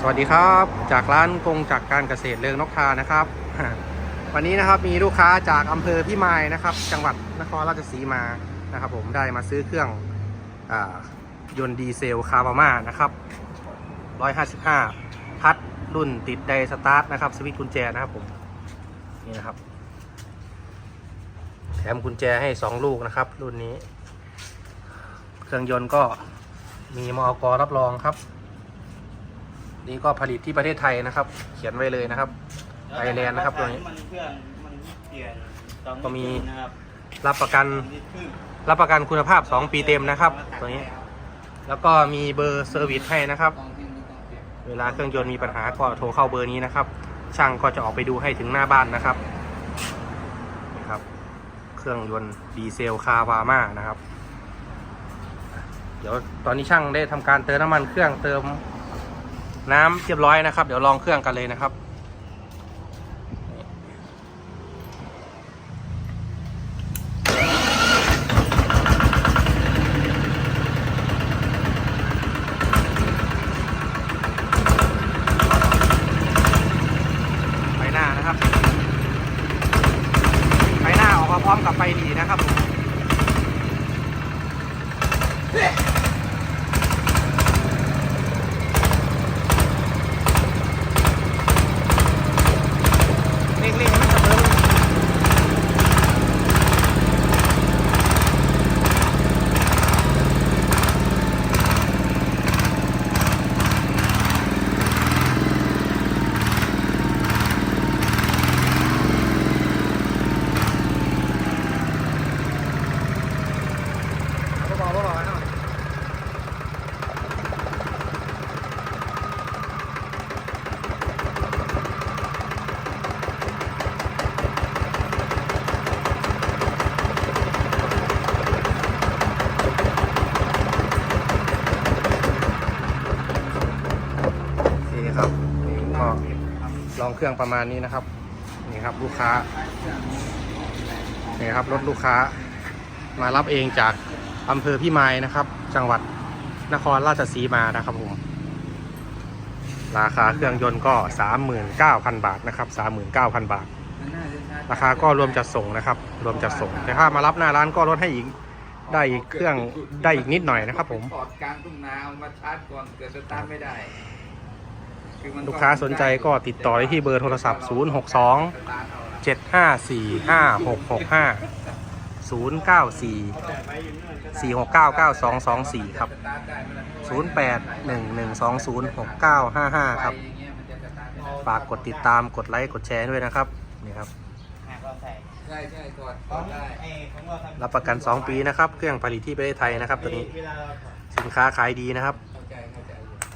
สวัสดีครับ จากร้านกงจากการเกษตรเรืองนกทานะครับ วันนี้นะครับมีลูกค้าจากอำเภอพิมายนะครับ จังหวัดนครราชสีมานะครับ ผมได้มาซื้อเครื่องอยนต์ดีเซลคาร์บาม่านะครับ 155 พัดรุ่นติดไดสตาร์ทนะครับสวิตช์กุญแจนะครับผมนี่นะครับ แถมกุญแจให้ 2 ลูกนะครับ รุ่นนี้ เครื่องยนต์ก็มีมอกรับรองครับ นี่ก็ผลิตที่ประเทศไทยนะครับ เขียนไว้เลยนะครับไทยแลนด์นะครับตัวนี้มันเครื่องมันเปลี่ยนสองก็มีนะครับรับประกันสองลิตรครึ่งรับประกันคุณภาพ 2 ปีเต็มนะครับ ตัวนี้ แล้วก็มีเบอร์เซอร์วิสให้นะครับ เวลาเครื่องยนต์มีปัญหาก็โทรเข้าเบอร์นี้นะครับ ช่างก็จะออกไปดูให้ถึงหน้าบ้านนะครับนี่ครับ เครื่องยนต์ดีเซลคาวาม่านะครับ เดี๋ยวตอนนี้ช่างได้ทำการเติมน้ำมันเครื่องเติม น้ำเรียบร้อยนะครับ เดี๋ยวลองเครื่องกันเลยนะครับ ไฟหน้านะครับ ไฟหน้าออกมาพร้อมกับไฟดีนะครับผมเร่งๆให้มันเสมอเบาๆเบาๆหน่อย ครับก็ลองเครื่องประมาณนี้นะครับ นี่ครับลูกค้า นี่ครับรถลูกค้ามารับเองจากอำเภอพิมายนะครับ จังหวัดนครราชสีมานะครับผม ราคาเครื่องยนต์ก็ 39,000 บาทนะครับ 39,000 บาท ราคาก็รวมจัดส่งนะครับ รวมจัดส่ง แต่ถ้ามารับหน้าร้านก็ลดให้อีกได้อีกเครื่องได้อีกนิดหน่อยนะครับผมถอดกลางทุ่งนาเอามาชาร์จก่อนเกิดสตาร์ทไม่ได้ ลูกค้าสนใจก็ติดต่อได้ที่เบอร์โทรศัพท์ 0627545665 094 4699224 ครับ 0811206955 ครับ ฝากกดติดตามกดไลค์ กดแชร์ด้วยนะครับ นี่ครับ ใช่ใช่กดกดได้รับประกัน 2 ปีนะครับ เครื่องผลิตที่ประเทศไทยนะครับตัวนี้ สินค้าขายดีนะครับ เข้าใจเข้า